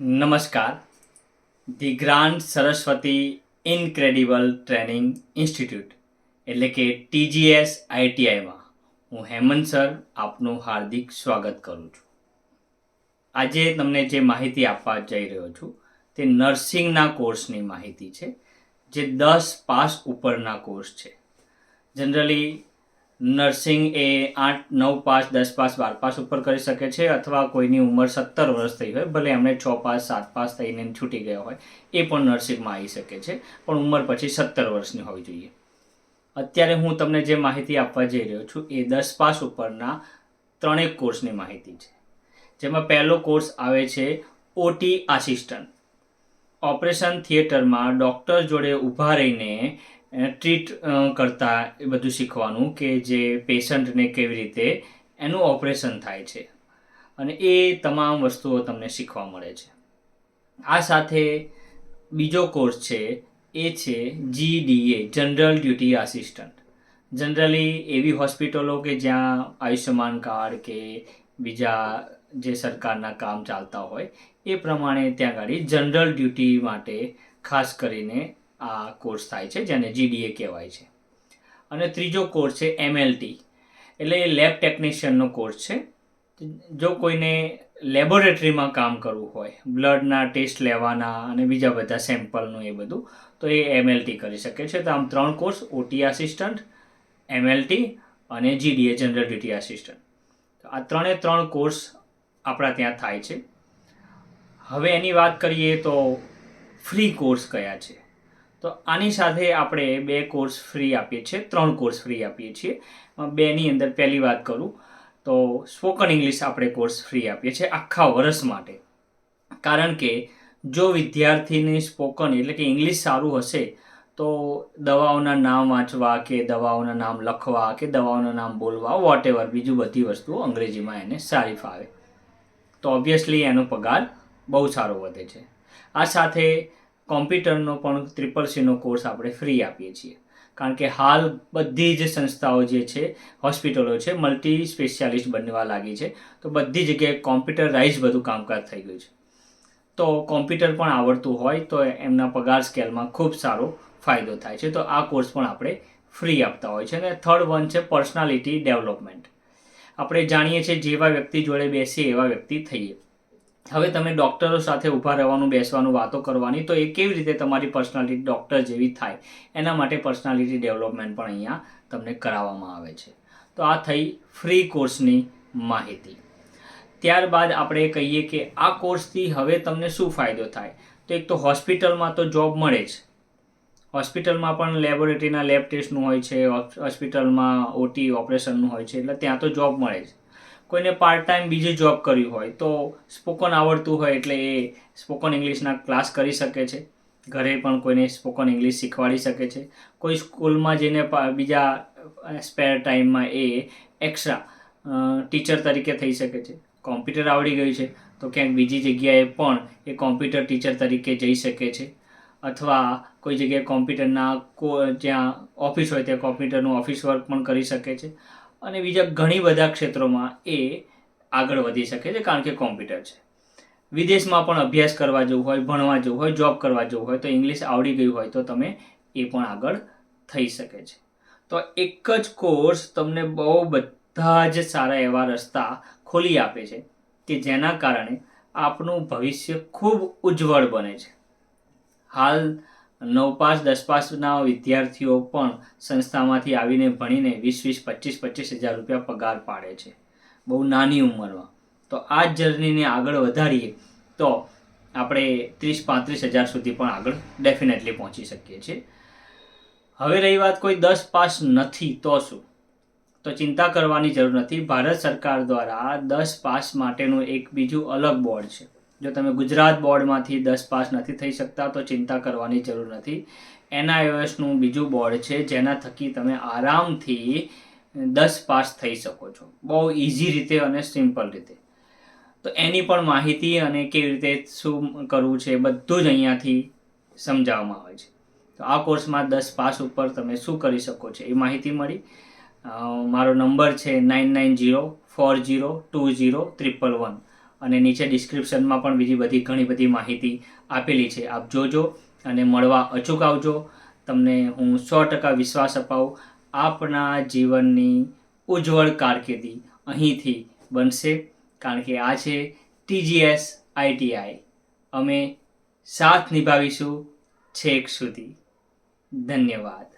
નમસ્કાર. The grand Saraswati incredible training institute, એટલે કે ટીજીએસ આઈટીઆઈમાં હું હેમંત સર, આપનું હાર્દિક સ્વાગત કરું છું. આજે તમને જે માહિતી આપવા જઈ રહ્યો છું, તે નર્સિંગના કોર્સની માહિતી છે, જે દસ પાસ ઉપરના કોર્સ છે. જનરલી નર્સિંગ એ આઠ, નવ પાસ દસ પાસ બાર પાસ ઉપર કરી શકે છે અથવા કોઈની ઉંમર સત્તર વર્ષ થઈ હોય, ભલે એમણે છ પાસ, સાત પાસ થઈને છૂટી ગયા હોય, એ પણ નર્સિંગમાં આવી શકે છે, પણ ઉંમર પછી સત્તર વર્ષની હોવી જોઈએ. અત્યારે હું તમને જે માહિતી આપવા જઈ રહ્યો છું, એ દસ પાસ ઉપરના ત્રણેક કોર્સની માહિતી છે. જેમાં પહેલો કોર્સ આવે છે ઓટી આસિસ્ટન્ટ ઓપરેશન થિયેટરમાં ડૉક્ટર જોડે ઊભા રહીને ટ્રીટ કરતા એ બધું શીખવાનું કે જે પેશન્ટને કેવી રીતે એનું ઓપરેશન થાય છે. અને એ તમામ વસ્તુઓ તમને શીખવા મળે છે. આ સાથે બીજો કોર્સ છે, એ છે GDA general duty assistant generally એવી હોસ્પિટલો કે જ્યાં આયુષ્યમાન કાર્ડ કે બીજા જે સરકારના કામ ચાલતા હોય, એ પ્રમાણે ત્યાં ગાડી જનરલ ડ્યુટી માટે ખાસ કરીને આ કોર્સ થાય છે, જેને જીડીએ કહેવાય છે. અને ત્રીજો કોર્સ છે એમએલટી એટલે એ લેબ ટેકનિશિયનનો કોર્સ છે. જો કોઈને લેબોરેટરીમાં કામ કરવું હોય બ્લડના ટેસ્ટ લેવાના અને બીજા બધા સેમ્પલનું એ બધું, તો એ એમએલટી કરી શકે છે. તો આમ ત્રણ કોર્સ ઓટી આસિસ્ટન્ટ એમએલટી અને જીડીએ જનરલ ડ્યુટી આસિસ્ટન્ટ આ ત્રણે ત્રણ કોર્સ આપણા ત્યાં થાય છે. હવે એની વાત કરીએ તો ફ્રી કોર્સ કયા છે? તો આની સાથે આપણે બે કોર્સ ફ્રી આપીએ છીએ, ત્રણ કોર્સ ફ્રી આપીએ છીએ. બેની અંદર પહેલી વાત કરું, તો સ્પોકન ઇંગ્લિશ આપણે કોર્સ ફ્રી આપીએ છીએ આખા વર્ષ માટે. કારણ કે જો વિદ્યાર્થીને સ્પોકન એટલે કે ઇંગ્લિશ સારું હશે, તો દવાઓના નામ વાંચવા કે દવાઓના નામ લખવા કે દવાઓના નામ બોલવા વોટ એવર બીજું બધી વસ્તુઓ અંગ્રેજીમાં એને સારી ફાવે. તો ઓબ્વિયસલી એનો પગાર બહુ સારો વધે છે. આ સાથે કોમ્પ્યુટરનો પણ ટ્રિપલ સીનો કોર્સ આપણે ફ્રી આપીએ છીએ. કારણ કે હાલ બધી જ સંસ્થાઓ જે છે હોસ્પિટલો છે મલ્ટી સ્પેશિયાલિસ્ટ બનવા લાગી છે. તો બધી જગ્યાએ કોમ્પ્યુટરાઇઝ બધું કામકાજ થઈ ગયું છે. તો કોમ્પ્યુટર પણ આવડતું હોય તો એમના પગાર સ્કેલમાં ખૂબ સારો ફાયદો થાય છે. તો આ કોર્સ પણ આપણે ફ્રી આપતા હોય છે. અને થર્ડ વન છે પર્સનાલિટી ડેવલપમેન્ટ આપણે જાણીએ છીએ જેવા વ્યક્તિ જોડે બેસીએ એવા વ્યક્તિ થઈએ. હવે તમે ડૉક્ટરો સાથે ઊભા રહેવાનું, બેસવાનું, વાતો કરવાની, તો એ કેવી રીતે તમારી પર્સનાલિટી ડૉક્ટર જેવી થાય? એના માટે પર્સનાલિટી ડેવલપમેન્ટ પણ અહીંયા તમને કરાવવામાં આવે છે. તો આ થઈ ફ્રી કોર્સની માહિતી. ત્યારબાદ આપણે કહીએ કે આ કોર્સથી હવે તમને શું ફાયદો થાય? તો એક તો હોસ્પિટલમાં તો જોબ મળે જ. હોસ્પિટલમાં પણ લેબોરેટરીના લેબ ટેસ્ટનું હોય છે હોસ્પિટલમાં ઓટી ઓપરેશનનું હોય છે, એટલે ત્યાં તો જોબ મળે જ. કોઈને પાર્ટ ટાઈમ બીજી જોબ કરવી હોય તો સ્પોકન આવડતું હોય એટલે એ સ્પોકન ઇંગ્લિશના ક્લાસ કરી શકે છે. ઘરે પણ કોઈને સ્પોકન ઇંગ્લિશ શીખવાડી શકે છે. કોઈ સ્કૂલમાં જઈને બીજા સ્પેર ટાઈમમાં એ એક્સ્ટ્રા ટીચર તરીકે થઈ શકે છે. કોમ્પ્યુટર આવડી ગયું છે તો ક્યાંક બીજી જગ્યાએ પણ એ કોમ્પ્યુટર ટીચર તરીકે જઈ શકે છે. અથવા કોઈ જગ્યાએ કોમ્પ્યુટરના કો, જ્યાં ઓફિસ હોય ત્યાં કોમ્પ્યુટરનું ઓફિસ વર્ક પણ કરી શકે છે. અને બીજા ઘણી બધા ક્ષેત્રોમાં એ આગળ વધી શકે છે, કારણ કે કોમ્પ્યુટર છે. વિદેશમાં પણ અભ્યાસ કરવા જવું હોય, ભણવા જવું હોય જોબ કરવા જવું હોય, તો ઇંગ્લિશ આવડી ગયું હોય તો તમે એ પણ આગળ થઈ શકે છે. તો એક જ કોર્સ તમને બહુ બધા જ સારા એવા રસ્તા ખોલી આપે છે, કે જેના કારણે આપનું ભવિષ્ય ખૂબ ઉજ્જવળ બને છે. હાલ નવ પાસ દસ પાસના વિદ્યાર્થીઓ પણ સંસ્થામાંથી આવીને ભણીને વીસ વીસ પચીસ પચીસ હજાર રૂપિયા પગાર પાડે છે. બહુ નાની ઉંમરમાં. તો આ જર્નીને આગળ વધારીએ તો આપણે ત્રીસ પાંત્રીસ હજાર સુધી પણ આગળ ડેફિનેટલી પહોંચી શકીએ છીએ. હવે રહી વાત કોઈ દસ પાસ નથી તો શું? તો ચિંતા કરવાની જરૂર નથી. ભારત સરકાર દ્વારા દસ પાસ માટેનું એક બીજું અલગ બોર્ડ છે. જો તમે ગુજરાત બોર્ડમાંથી દસ પાસ નથી થઈ શકતા, તો ચિંતા કરવાની જરૂર નથી. એનઆઈઓએસનું બીજું બોર્ડ છે, જેના થકી તમે આરામથી દસ પાસ થઈ શકો છો. બહુ ઇઝી રીતે અને સિમ્પલ રીતે. તો એની પણ માહિતી અને કેવી રીતે શું કરવું છે બધું જ અહીંયાથી સમજાવવામાં આવે છે. તો આ કોર્સમાં દસ પાસ ઉપર તમે શું કરી શકો છો, એ માહિતી મળી. મારો નંબર છે nine nine zero four zero two zero triple one. અને નીચે ડિસ્ક્રિપ્શનમાં પણ બીજી બધી ઘણી બધી માહિતી આપેલી છે. આપ જોજો અને મળવા અચૂક આવજો. તમને હું સો ટકા વિશ્વાસ અપાવું. આપના જીવનની ઉજ્જવળ કારકિર્દી અહીંથી બનશે. કારણ કે આ છે ટીજીએસ આઈટીઆઈ અમે સાથ નિભાવીશું છેક સુધી. ધન્યવાદ.